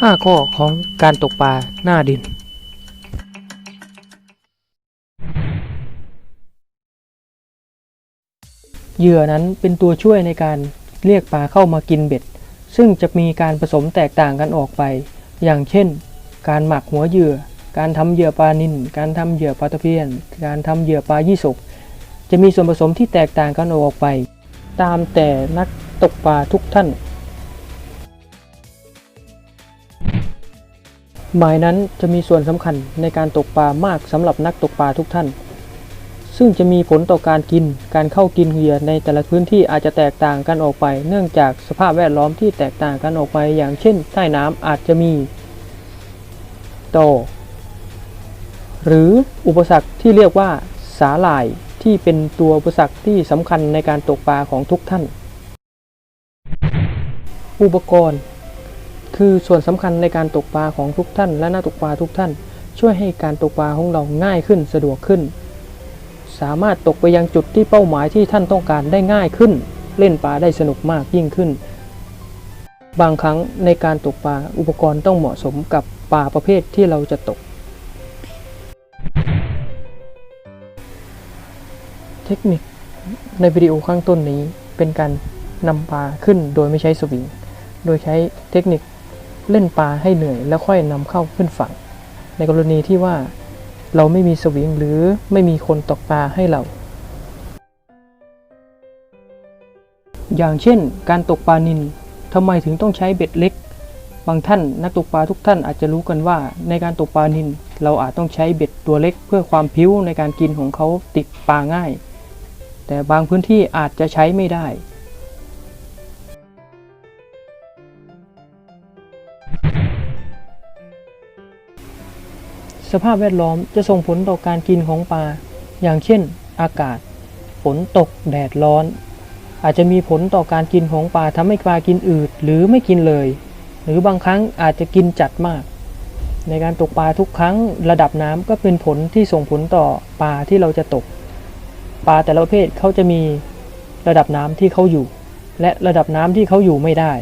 5 ข้อของการตกปลาหน้าดิน เหยื่อนั้นเป็นตัวช่วยในการเรียกปลาเข้ามากินเบ็ด ซึ่งจะมีการผสมแตกต่างกันออกไป อย่างเช่น การหมักหัวเหยื่อ การทำเหยื่อปลานิลการทำเหยื่อปลาตะเพียน การทำเหยื่อปลายี่สกจะมีส่วนผสมที่แตกต่างกันออกไป ตามแต่นักตกปลาทุกท่าน หมายนั้นจะมีส่วนสำคัญในการตกปลามากสำหรับนักตกปลาทุกท่าน ซึ่งจะมีผลต่อการกิน การเข้ากินเหยื่อในแต่ละพื้นที่อาจจะแตกต่างกันออกไป เนื่องจากสภาพแวดล้อมที่แตกต่างกันออกไป อย่างเช่น ใต้น้ำอาจจะมีโตหรืออุปสรรคที่เรียกว่าสาหร่ายที่เป็นตัวอุปสรรคที่สำคัญในการตกปลาของทุกท่าน อุปกรณ์ คือส่วนสำคัญในการตกปลาของทุกท่าน และนักตกปลาทุกท่าน ช่วยให้การตกปลาของเราง่ายขึ้นสะดวกขึ้น สามารถตกไปยังจุดที่เป้าหมายที่ท่านต้องการได้ง่ายขึ้น เล่นปลาได้สนุกมากยิ่งขึ้น บางครั้งในการตกปลาอุปกรณ์ต้องเหมาะสมกับปลาประเภทที่เราจะตก เทคนิคในวิดีโอข้างต้นนี้เป็นการนำปลาขึ้นโดยไม่ใช้สวิง โดยใช้เทคนิค เล่นปลาให้เหนื่อยแล้วค่อยนำเข้าขึ้นฝั่ง ในกรณีที่ว่าเราไม่มีสวิงหรือไม่มีคนตกปลาให้เรา อย่างเช่น การตกปลานิลทำไมถึงต้องใช้เบ็ดเล็ก บางท่านนักตกปลาทุกท่านอาจจะรู้กันว่า ในการตกปลานิลเราอาจต้องใช้เบ็ดตัวเล็ก เพื่อความพิ้วในการกินของเขาติดปลาง่าย แต่บางพื้นที่อาจจะใช้ไม่ได้ สภาพแวดล้อมจะส่งผลต่อการกินของปลา อย่างเช่น อากาศ ฝนตก แดดร้อน อาจจะมีผลต่อการกินของปลาทำให้ปลากินอืดหรือไม่กินเลย หรือบางครั้งอาจจะกินจัดมาก ในการตกปลาทุกครั้งระดับน้ำก็เป็นผลที่ส่งผลต่อปลาที่เราจะตก ปลาแต่ละประเภทเขาจะมีระดับน้ำที่เขาอยู่ และระดับน้ำที่เขาอยู่ไม่ได้